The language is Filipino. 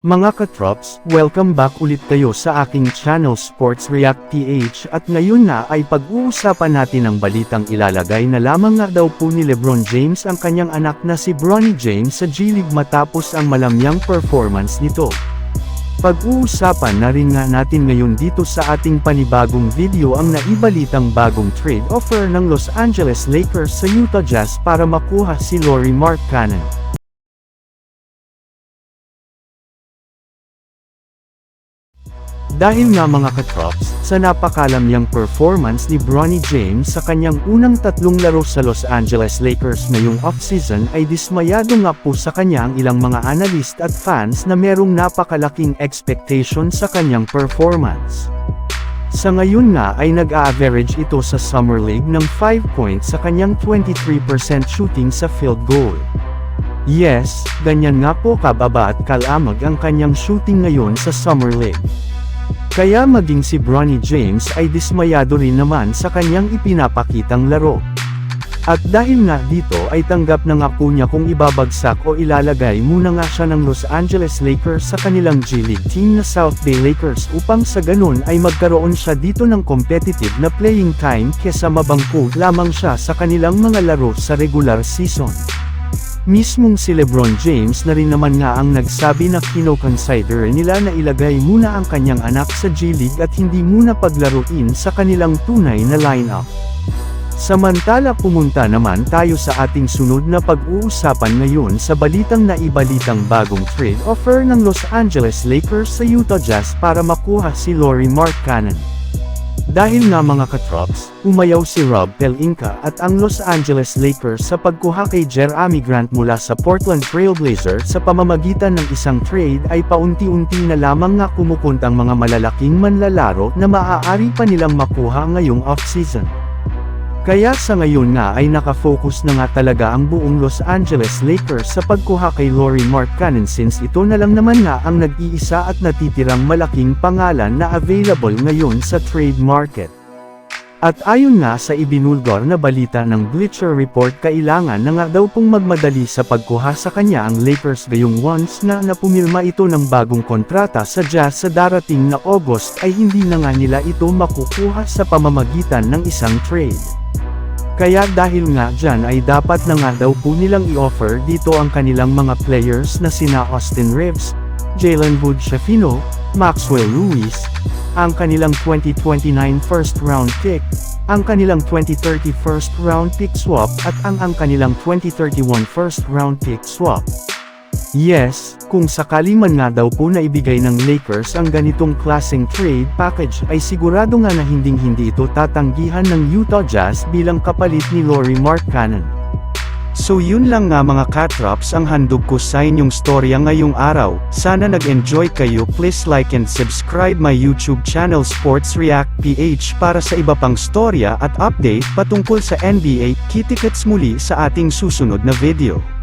Mga katrops, welcome back ulit kayo sa aking channel Sports React PH at ngayon na ay pag-uusapan natin ang balitang ilalagay na lamang nga daw po ni Lebron James ang kanyang anak na si Bronny James sa G-League matapos ang malamyang performance nito. Pag-uusapan na rin nga natin ngayon dito sa ating panibagong video ang naibalitang bagong trade offer ng Los Angeles Lakers sa Utah Jazz para makuha si Laurie Markkanen. Dahil nga mga katrops, sa napakalamyang performance ni Bronny James sa kanyang unang tatlong laro sa Los Angeles Lakers ngayong offseason ay dismayado nga po sa kanya ang ilang mga analyst at fans na merong napakalaking expectation sa kanyang performance. Sa ngayon nga ay nag-average ito sa Summer League ng 5 points sa kanyang 23% shooting sa field goal. Yes, ganyan nga po kababa at kalamag ang kanyang shooting ngayon sa Summer League. Kaya maging si Bronny James ay dismayado rin naman sa kanyang ipinapakitang laro. At dahil nga dito ay tanggap na nga po niya kung ibabagsak o ilalagay muna nga siya ng Los Angeles Lakers sa kanilang G-League team na South Bay Lakers upang sa ganun ay magkaroon siya dito ng competitive na playing time kesa mabangko lamang siya sa kanilang mga laro sa regular season. Mismong si Lebron James na rin naman nga ang nagsabi na kinoconsider nila na ilagay muna ang kanyang anak sa G-League at hindi muna paglaruin sa kanilang tunay na lineup. Samantala pumunta naman tayo sa ating sunod na pag-uusapan ngayon sa balitang naibalitang bagong trade offer ng Los Angeles Lakers sa Utah Jazz para makuha si Laurie Markkanen. Dahil nga mga katrops, umayaw si Rob Pelinka at ang Los Angeles Lakers sa pagkuha kay Jeremy Grant mula sa Portland Trail Blazers sa pamamagitan ng isang trade ay paunti-unti na lamang nga kumukunt ang mga malalaking manlalaro na maaari pa nilang makuha ngayong off-season. Kaya sa ngayon nga ay nakafocus na nga talaga ang buong Los Angeles Lakers sa pagkuha kay Laurie Markkanen since ito na lang naman nga ang nag-iisa at natitirang malaking pangalan na available ngayon sa trade market. At ayon nga sa ibinulgor na balita ng Bleacher Report kailangan na nga daw pong magmadali sa pagkuha sa kanya ang Lakers gayong once na napumilma ito ng bagong kontrata sa Jazz sa darating na August ay hindi na nga nila ito makukuha sa pamamagitan ng isang trade. Kaya dahil nga dyan ay dapat na nga daw po nilang i-offer dito ang kanilang mga players na sina Austin Reeves, Jalen Wood Shafino, Maxwell Lewis, ang kanilang 2029 first round pick, ang kanilang 2030 first round pick swap at ang ang kanilang 2031 first round pick swap. Yes, kung sakali man nga daw po na ibigay ng Lakers ang ganitong klaseng trade package ay sigurado nga na hinding-hindi ito tatanggihan ng Utah Jazz bilang kapalit ni Laurie Markkanen. So yun lang nga mga katrops ang handog ko sa inyong storya ngayong araw, sana nag-enjoy kayo please like and subscribe my YouTube channel Sports React PH para sa iba pang storya at update patungkol sa NBA, kitikets muli sa ating susunod na video.